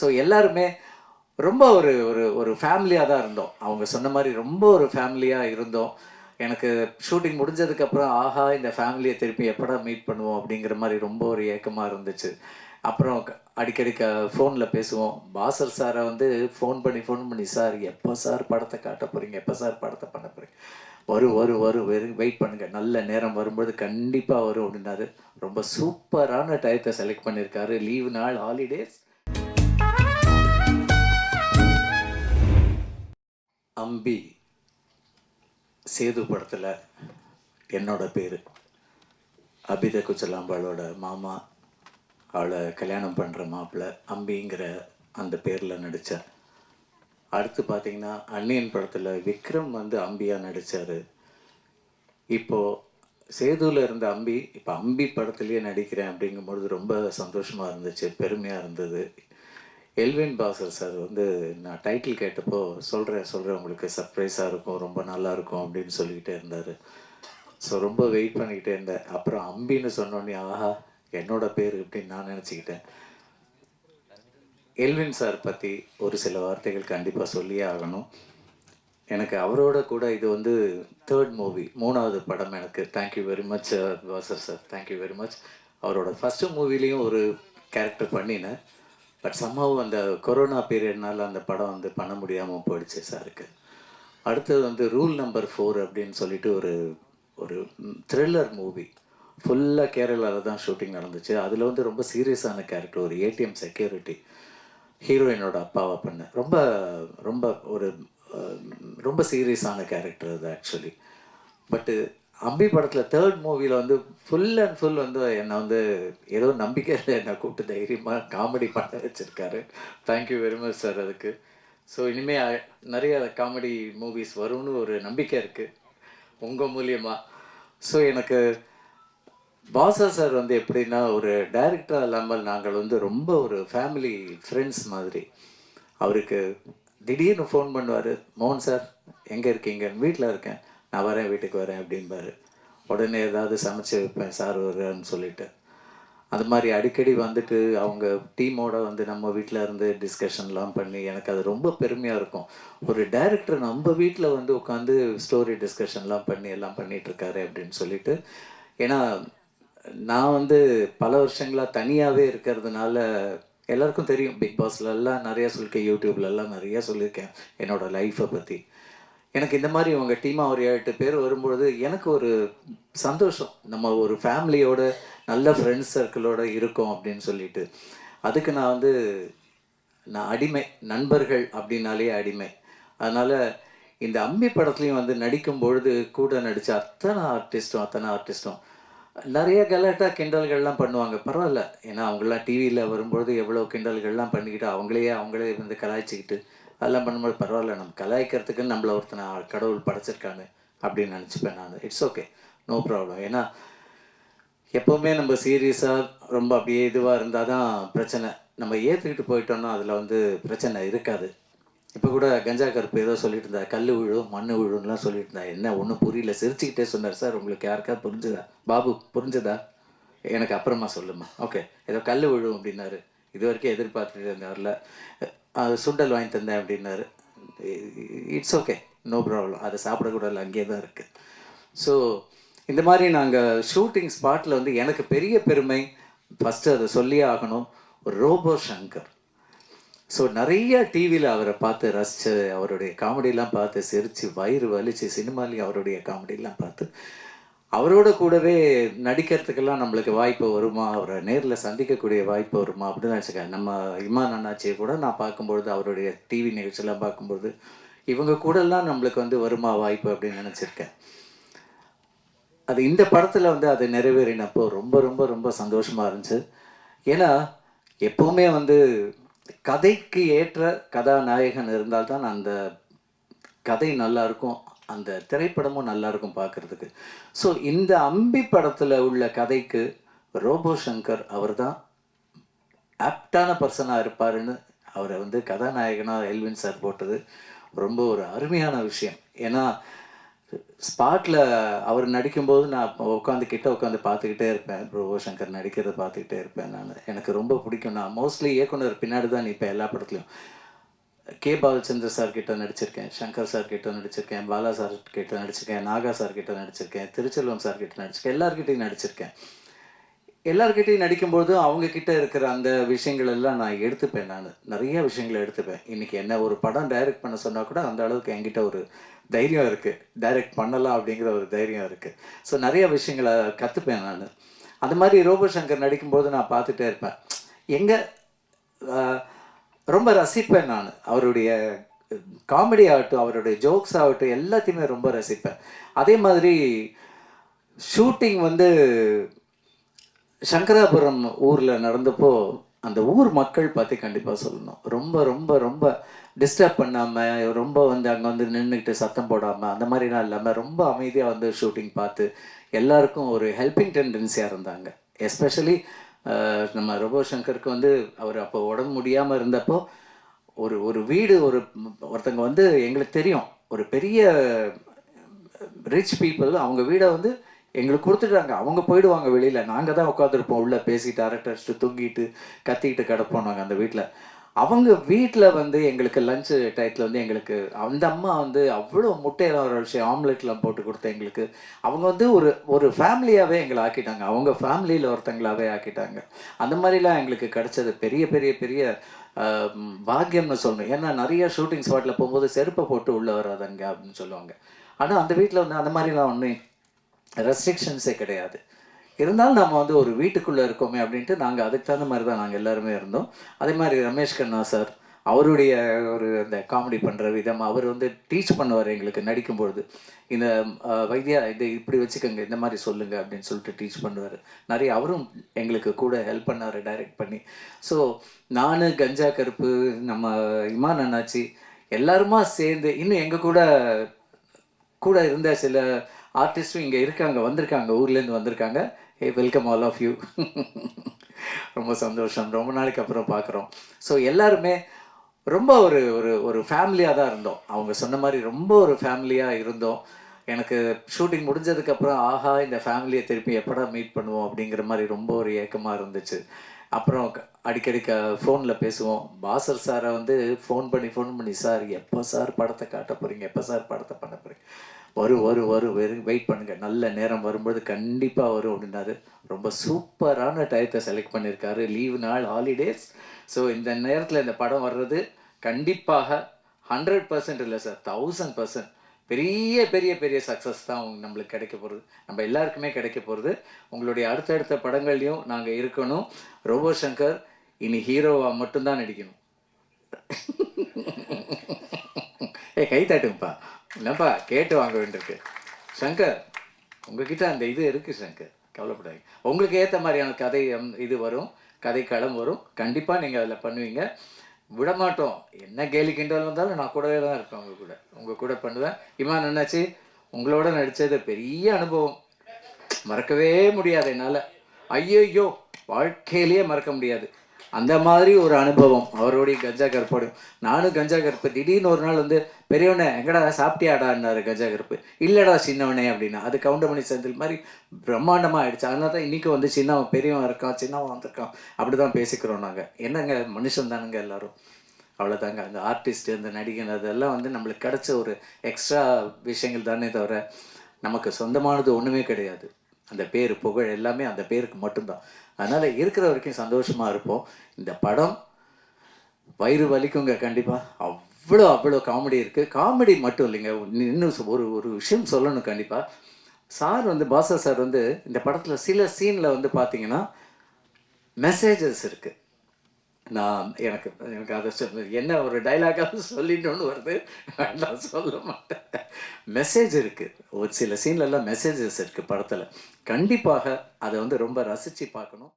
So எல்லாருமே ரொம்ப ஒரு ஒரு ஒரு ஃபேமிலியாக தான் இருந்தோம். அவங்க சொன்ன மாதிரி ரொம்ப ஒரு ஃபேமிலியாக இருந்தோம். எனக்கு ஷூட்டிங் முடிஞ்சதுக்கப்புறம் ஆஹா இந்த ஃபேமிலியை திருப்பி எப்படா மீட் பண்ணுவோம் அப்படிங்கிற மாதிரி ரொம்ப ஒரு ஏக்கமாக இருந்துச்சு. அப்புறம் க- அடிக்கடி க ஃபோனில் பேசுவோம். பாசர் சாரை வந்து ஃபோன் பண்ணி ஃபோன் பண்ணி சார் எப்போ சார் படத்தை காட்ட போகிறீங்க எப்போ சார் படத்தை பண்ண போகிறீங்க வரும் வரும் வரும் வெறும் வெயிட் பண்ணுங்கள் நல்ல நேரம் வரும்போது கண்டிப்பாக வரும் அப்படின்னாரு. ரொம்ப சூப்பரான டயத்தை செலக்ட் பண்ணியிருக்காரு லீவு நாள் ஹாலிடேஸ் அம்பி சேது படத்தில் என்னோட பேர். அபித குச்சலாம்பாளோட மாமா அவளை கல்யாணம் பண்ணுற மாப்பிள்ளை அம்பிங்கிற அந்த பேரில் நடித்தேன் அடுத்து பார்த்தீங்கன்னா அன்னியன் படத்தில் விக்ரம் வந்து அம்பியாக நடித்தார் இப்போது சேதுவில் இருந்த அம்பி இப்போ அம்பி படத்துலேயே நடிக்கிறேன் அப்படிங்கும்பொழுது ரொம்ப சந்தோஷமாக இருந்துச்சு பெருமையாக இருந்தது. எல்வின் பாசர் சார் வந்து நான் டைட்டில் கேட்டப்போ சொல்கிறேன் சொல்கிறேன் உங்களுக்கு சர்ப்ரைஸாக இருக்கும் ரொம்ப நல்லா இருக்கும் அப்படின்னு சொல்லிக்கிட்டே இருந்தார். ஸோ ரொம்ப வெயிட் பண்ணிக்கிட்டே இருந்தேன். அப்புறம் அம்பின்னு சொன்னோன்னே ஆஹா என்னோட பேர் அப்படின்னு நான் நினச்சிக்கிட்டேன். எல்வின் சார் பற்றி ஒரு சில வார்த்தைகள் கண்டிப்பாக சொல்லியே ஆகணும். எனக்கு அவரோட கூட இது வந்து தேர்ட் மூவி மூணாவது படம் எனக்கு. Thank you very much washer sir thank you very much அவரோட ஃபஸ்ட்டு மூவிலையும் ஒரு கேரக்டர் பண்ணினேன். பட் சம்மாவும் அந்த கொரோனா பீரியட்னால அந்த படம் வந்து பண்ண முடியாமல் போயிடுச்சு சாருக்கு அடுத்தது வந்து ரூல் நம்பர் ஃபோர் அப்படின்னு சொல்லிட்டு ஒரு ஒரு த்ரில்லர் மூவி ஃபுல்லாக கேரளாவில் தான் ஷூட்டிங் நடந்துச்சு. அதில் வந்து ரொம்ப சீரியஸான கேரக்டர் ஒரு ஏடிஎம் செக்யூரிட்டி ஹீரோயினோட அப்பாவை பண்ண. ரொம்ப ரொம்ப ஒரு ரொம்ப சீரியஸான கேரக்டர் அது ஆக்சுவலி பட்டு அம்பி படத்தில் தேர்ட் மூவியில் வந்து ஃபுல் அண்ட் ஃபுல் வந்து என்னை வந்து ஏதோ நம்பிக்கையில் என்னை கூப்பிட்டு தைரியமாக காமெடி பண்ண வச்சுருக்காரு. Thank you very much sir அதுக்கு. ஸோ இனிமேல் நிறைய காமெடி மூவிஸ் வரும்னு ஒரு நம்பிக்கை இருக்குது உங்கள் மூலியமாக ஸோ எனக்கு பாசா சார் வந்து எப்படின்னா ஒரு டைரக்டராக இல்லாமல் நாங்கள் வந்து ரொம்ப ஒரு ஃபேமிலி ஃப்ரெண்ட்ஸ் மாதிரி. அவருக்கு திடீர்னு ஃபோன் பண்ணுவார் மோகன் சார் எங்கே இருக்கீங்க? வீட்டில் இருக்கேன். நான் வரேன் வீட்டுக்கு வரேன் அப்படின்பாரு உடனே ஏதாவது சமைச்சு வைப்பேன் சார் வருன்னு சொல்லிட்டு. அது மாதிரி அடிக்கடி வந்துட்டு அவங்க டீமோட வந்து நம்ம வீட்டில் இருந்து டிஸ்கஷன்லாம் பண்ணி எனக்கு அது ரொம்ப பெருமையாக இருக்கும். ஒரு டைரக்டர் நம்ம வீட்டில் வந்து உட்காந்து ஸ்டோரி டிஸ்கஷன்லாம் பண்ணி எல்லாம் பண்ணிகிட்ருக்காரு அப்படின்னு சொல்லிட்டு. ஏன்னா நான் வந்து பல வருஷங்களாக தனியாகவே இருக்கிறதுனால எல்லாருக்கும் தெரியும். பிக் பாஸ்லலாம் நிறையா நிறைய சொல்லியிருக்கேன் யூடியூப்லலாம் நிறையா சொல்லியிருக்கேன் என்னோடய லைஃப்பை பற்றி எனக்கு இந்த மாதிரி உங்கள் டீமாக ஒரு ஏழு எட்டு பேர் வரும்பொழுது எனக்கு ஒரு சந்தோஷம். நம்ம ஒரு ஃபேமிலியோட நல்ல ஃப்ரெண்ட்ஸ் சர்க்கிளோட இருக்கோம் அப்படின்னு சொல்லிட்டு. அதுக்கு நான் வந்து நான் அடிமை நண்பர்கள் அப்படின்னாலே அடிமை. அதனால் இந்த அம்மி படத்துலையும் வந்து நடிக்கும் பொழுது கூட நடித்த அத்தனை ஆர்டிஸ்ட்டும் அத்தனை ஆர்டிஸ்ட்டும் நிறைய கலாட்டா கிண்டல்கள்லாம் பண்ணுவாங்க. பரவாயில்ல. ஏன்னா அவங்களாம் டிவியில் வரும்பொழுது எவ்வளோ கிண்டல்கள்லாம் பண்ணிக்கிட்டு அவங்களே அவங்களே வந்து கலாய்ச்சிக்கிட்டு அதெல்லாம் பண்ணும்போது பரவாயில்ல நம்ம கலாய்க்கிறதுக்கு நம்மளை ஒருத்தனை கடவுள் படைச்சிருக்காங்க அப்படின்னு நினச்சிப்பேன் நான். இட்ஸ் ஓகே நோ ப்ராப்ளம் ஏன்னா எப்போவுமே நம்ம சீரியஸாக ரொம்ப அப்படியே இதுவாக இருந்தால் தான் பிரச்சனை. நம்ம ஏற்றுக்கிட்டு போயிட்டோம்னா அதில் வந்து பிரச்சனை இருக்காது. இப்போ கூட கஞ்சா கருப்பு ஏதோ சொல்லிட்டு இருந்தா கல் விழும் மண் விழும்லாம் சொல்லிட்டு இருந்தா என்ன ஒன்றும் புரியல. சிரிச்சுக்கிட்டே சொன்னார் சார் உங்களுக்கு யாருக்கா புரிஞ்சுதா? பாபு புரிஞ்சுதா? எனக்கு அப்புறமா சொல்லுமா. ஓகே ஏதோ கல் விழும் அப்படின்னாரு. இது வரைக்கும் எதிர்பார்த்துட்டு இருந்தார்ல அது சுண்டல் வாங்கி தந்தேன் அப்படின்னாரு. இட்ஸ் ஓகே நோ ப்ராப்ளம் அதை சாப்பிடக்கூடாது அங்கேயே தான் இருக்குது ஸோ இந்த மாதிரி நாங்கள் ஷூட்டிங் ஸ்பாட்டில் வந்து எனக்கு பெரிய பெருமை ஃபஸ்ட்டு அதை சொல்லியே ஆகணும் ரோபோ சங்கர் ஸோ நிறைய டிவியில் அவரை பார்த்து ரசித்து அவருடைய காமெடியெல்லாம் பார்த்து சிரித்து வயிறு வலிச்சு சினிமாலேயும் அவருடைய காமெடியெலாம் பார்த்து அவரோட கூடவே நடிக்கிறதுக்கெல்லாம் நம்மளுக்கு வாய்ப்பு வருமா? அவரை நேரில் சந்திக்கக்கூடிய வாய்ப்பு வருமா? அப்படின்னு நினச்சிக்கேன் நம்ம இமான் அண்ணாச்சியை கூட நான் பார்க்கும்பொழுது அவருடைய டிவி நிகழ்ச்சியெல்லாம் பார்க்கும்பொழுது இவங்க கூடலாம் நம்மளுக்கு வந்து வருமா வாய்ப்பு அப்படின்னு நினச்சிருக்கேன். அது இந்த படத்தில் வந்து அது நிறைவேறினப்போ ரொம்ப ரொம்ப ரொம்ப சந்தோஷமாக இருந்துச்சு. ஏன்னா எப்போவுமே வந்து கதைக்கு ஏற்ற கதாநாயகன் இருந்தால்தான் அந்த கதை நல்லா இருக்கும். அந்த திரைப்படமும் நல்லா இருக்கும் பார்க்கறதுக்கு. ஸோ இந்த அம்பி படத்தில் உள்ள கதைக்கு ரோபோ சங்கர் அவர் தான் ஆப்டான பர்சனாக இருப்பாருன்னு அவரை வந்து கதாநாயகனாக எல்வின் சார் போட்டது ரொம்ப ஒரு அருமையான விஷயம். ஏன்னா ஸ்பாட்டில் அவர் நடிக்கும்போது நான் உட்காந்து கிட்ட உட்காந்து பார்த்துக்கிட்டே இருப்பேன். ரோபோ சங்கர் நடிக்கிறத பார்த்துக்கிட்டே இருப்பேன் நான். எனக்கு ரொம்ப பிடிக்கும். நான் மோஸ்ட்லி இயக்குனர் பின்னாடி தான் நிற்பேன் எல்லா படத்துலையும். கே. பாலச்சந்திர சார் கிட்ட நடிச்சிருக்கேன் சங்கர் சார் கிட்ட நடிச்சிருக்கேன் பாலா சார் கிட்ட நடிச்சிருக்கேன் நாகா சார் கிட்ட நடிச்சிருக்கேன் திருச்செல்வம் சார் கிட்ட நடிச்சிருக்கேன் எல்லார்கிட்டையும் நடிச்சிருக்கேன். எல்லார்கிட்டையும் நடிக்கும்போது அவங்க கிட்ட இருக்கிற அந்த விஷயங்கள் எல்லாம் நான் எடுத்துப்பேன் நான். நிறைய விஷயங்களை எடுத்துப்பேன். இன்னைக்கு என்ன ஒரு படம் டைரக்ட் பண்ண சொன்னால் கூட அந்த அளவுக்கு என்கிட்ட ஒரு தைரியம் இருக்கு. டைரக்ட் பண்ணலாம் அப்படிங்கிற ஒரு தைரியம் இருக்கு. ஸோ நிறைய விஷயங்களை கற்றுப்பேன் நான். அந்த மாதிரி ரோபோ சங்கர் நடிக்கும்போது நான் பார்த்துட்டே இருப்பேன். எங்கே ரொம்ப ரசிப்பேன் நான். அவருடைய காமெடி ஆகட்டும் அவருடைய ஜோக்ஸ் ஆகட்டும் எல்லாத்தையுமே ரொம்ப ரசிப்பேன். அதே மாதிரி ஷூட்டிங் வந்து சங்கராபுரம் ஊரில் நடந்தப்போ அந்த ஊர் மக்கள் பற்றி கண்டிப்பாக சொல்லணும். ரொம்ப ரொம்ப ரொம்ப டிஸ்டர்ப் பண்ணாமல் ரொம்ப வந்து அங்கே வந்து நின்றுக்கிட்டு சத்தம் போடாமல் அந்த மாதிரிலாம் இல்லாமல் ரொம்ப அமைதியாக வந்து ஷூட்டிங் பார்த்து எல்லாருக்கும் ஒரு ஹெல்பிங் டெண்டன்சியாக இருந்தாங்க. எஸ்பெஷலி நம்ம ரபோ சங்கருக்கு வந்து அவர் அப்போ உடம்பு முடியாமல் இருந்தப்போ ஒரு ஒரு வீடு ஒரு ஒருத்தங்க வந்து எங்களுக்கு தெரியும். ஒரு பெரிய ரிச் பீப்புள் அவங்க வீடை வந்து எங்களுக்கு கொடுத்துட்டாங்க. அவங்க போயிடுவாங்க வெளியில். நாங்கள் தான் உட்காந்துருப்போம் உள்ளே பேசிட்டு அரட்டை அடிச்சுட்டு தூங்கிட்டு கத்திக்கிட்டு கிடப்போம் நாங்கள் அந்த வீட்டில் அவங்க வீட்டில் வந்து எங்களுக்கு லஞ்சு டயத்தில் வந்து எங்களுக்கு அந்த அம்மா வந்து அவ்வளோ முட்டையெல்லாம் ஒரு விஷயம் ஆம்லெட்லாம் போட்டு கொடுத்த எங்களுக்கு. அவங்க வந்து ஒரு ஒரு ஃபேமிலியாகவே எங்களை ஆக்கிட்டாங்க. அவங்க ஃபேமிலியில் ஒருத்தங்களாகவே ஆக்கிட்டாங்க. அந்த மாதிரிலாம் எங்களுக்கு கிடைச்சது. பெரிய பெரிய பெரிய பாக்கியம்னு சொல்லணும். ஏன்னா நிறைய ஷூட்டிங் ஸ்பாட்டில் போகும்போது செருப்பை போட்டு உள்ளே வராதங்க அப்படின்னு சொல்லுவாங்க. ஆனால் அந்த வீட்டில் வந்து அந்த மாதிரிலாம் ஒன்றும் ரெஸ்ட்ரிக்ஷன்ஸே கிடையாது. இருந்தாலும் நம்ம வந்து ஒரு வீட்டுக்குள்ளே இருக்கோமே அப்படின்ட்டு நாங்கள் அதுக்கு தகுந்த மாதிரி தான் நாங்கள் எல்லாருமே இருந்தோம். அதே மாதிரி ரமேஷ் கண்ணா சார் அவருடைய ஒரு அந்த காமெடி பண்ணுற விதம் அவர் வந்து டீச் பண்ணுவார் எங்களுக்கு நடிக்கும்பொழுது இந்த வைத்தியா இதை இப்படி வச்சுக்கோங்க இந்த மாதிரி சொல்லுங்கள் அப்படின்னு சொல்லிட்டு டீச் பண்ணுவார். நிறைய அவரும் எங்களுக்கு கூட ஹெல்ப் பண்ணார் டைரக்ட் பண்ணி. ஸோ நான் கஞ்சா கருப்பு நம்ம இமான் அண்ணாச்சி எல்லாருமா சேர்ந்து இன்னும் எங்கள் கூட கூட இருந்த சில ஆர்டிஸ்ட்டும் இங்கே இருக்காங்க வந்திருக்காங்க ஊர்லேருந்து வந்திருக்காங்க. ஏ வெல்கம் ஆல் ஆஃப் யூ ரொம்ப சந்தோஷம். ரொம்ப நாளைக்கு அப்புறம் பார்க்குறோம் ஸோ எல்லாருமே ரொம்ப ஒரு ஒரு ஒரு ஃபேமிலியாக தான் இருந்தோம். அவங்க சொன்ன மாதிரி ரொம்ப ஒரு ஃபேமிலியாக இருந்தோம். எனக்கு ஷூட்டிங் முடிஞ்சதுக்கப்புறம் ஆஹா இந்த ஃபேமிலியை திருப்பி எப்படா மீட் பண்ணுவோம் அப்படிங்கிற மாதிரி ரொம்ப ஒரு ஏக்கமாக இருந்துச்சு. அப்புறம் க- அடிக்கடி க ஃபோனில் பேசுவோம். பாசர் சாரை வந்து ஃபோன் பண்ணி ஃபோன் பண்ணி சார் எப்போ சார் படத்தை காட்ட போகிறீங்க எப்போ சார் படத்தை பண்ண போகிறீங்க வரும் வரும் வரும். வெறும் வெயிட் பண்ணுங்கள் நல்ல நேரம் வரும்போது கண்டிப்பாக வரும் அப்படின்னாரு. ரொம்ப சூப்பரான டயத்தை செலக்ட் பண்ணியிருக்காரு லீவு நாள் ஹாலிடேஸ் ஸோ இந்த நேரத்தில் இந்த படம் வர்றது கண்டிப்பாக ஹண்ட்ரட் பர்சன்ட் இல்லை சார் தௌசண்ட் பர்சன்ட் பெரிய பெரிய பெரிய சக்ஸஸ் தான் நம்மளுக்கு கிடைக்க போகிறது நம்ம எல்லாருக்குமே கிடைக்க போகிறது உங்களுடைய அடுத்தடுத்த படங்கள்லையும் நாங்கள் இருக்கணும். ரோபோ சங்கர் இனி ஹீரோவாக மட்டும்தான் நடிக்கணும். ஏ கை தட்டுங்கப்பா. என்னப்பா கேட்டு வாங்க வேண்டியிருக்கு. சங்கர் உங்ககிட்ட அந்த இது இருக்குது சங்கர். கவலைப்படாதீங்க. உங்களுக்கு ஏற்ற மாதிரியான கதை இது வரும். கதை களம் வரும். கண்டிப்பாக நீங்கள் அதில் பண்ணுவீங்க. விட மாட்டோம் என்ன கேலி கிண்டல் வந்தாலும் நான் கூடவே தான் இருப்பேன் உங்கள் கூட. உங்கள் கூட பண்ணுவேன். இமான் என்னாச்சு? உங்களோட நடித்தது பெரிய அனுபவம். மறக்கவே முடியாது என்னால். ஐயோ வாழ்க்கையிலேயே மறக்க முடியாது. அந்த மாதிரி ஒரு அனுபவம். அவருடைய கஞ்சா கருப்போடும் நானும் கஞ்சா கருப்பு. திடீர்னு ஒரு நாள் வந்து பெரியவனே எங்கடா சாப்பிட்டியாடான்னாரு கஞ்சா கருப்பு. இல்லைடா சின்னவனே அப்படின்னா. அது கவுண்டமணி செந்தில் மாதிரி பிரம்மாண்டமாக ஆயிடுச்சு. அதனால தான் இன்றைக்கும் வந்து சின்னவன் பெரியவன் இருக்கான் சின்னவன் வந்திருக்கான். அப்படி தான் பேசிக்கிறோம் நாங்கள் என்னங்க மனுஷன் தானுங்க எல்லாரும். அவ்வளோதாங்க அந்த ஆர்டிஸ்ட் அந்த நடிகன் அதெல்லாம் வந்து நம்மளுக்கு கிடைச்ச ஒரு எக்ஸ்ட்ரா விஷயங்கள் தானே தவிர நமக்கு சொந்தமானது ஒன்றுமே கிடையாது. அந்த பேர் புகழ் எல்லாமே அந்த பேருக்கு மட்டும்தான். அதனால் இருக்கிற வரைக்கும் சந்தோஷமாக இருப்போம். இந்த படம் வயிறு வலிக்குங்க கண்டிப்பாக அவ்வளோ அவ்வளோ காமெடி இருக்குது காமெடி மட்டும் இல்லைங்க. இன்னும் ஒரு ஒரு விஷயம் சொல்லணும் கண்டிப்பாக சார் வந்து பாசா சார் வந்து இந்த படத்தில் சில சீனில் வந்து பார்த்தீங்கன்னா மெசேஜஸ் இருக்குது நான் எனக்கு எனக்கு அதை சொல்ல. என்ன ஒரு டைலாகாக சொல்லிட்டோன்னு வருது? நான் சொல்ல மாட்டேன். மெசேஜ் இருக்குது ஒரு சில சீன்லலாம் மெசேஜஸ் இருக்குது படத்தில். கண்டிப்பாக அதை வந்து ரொம்ப ரசித்து பார்க்கணும்.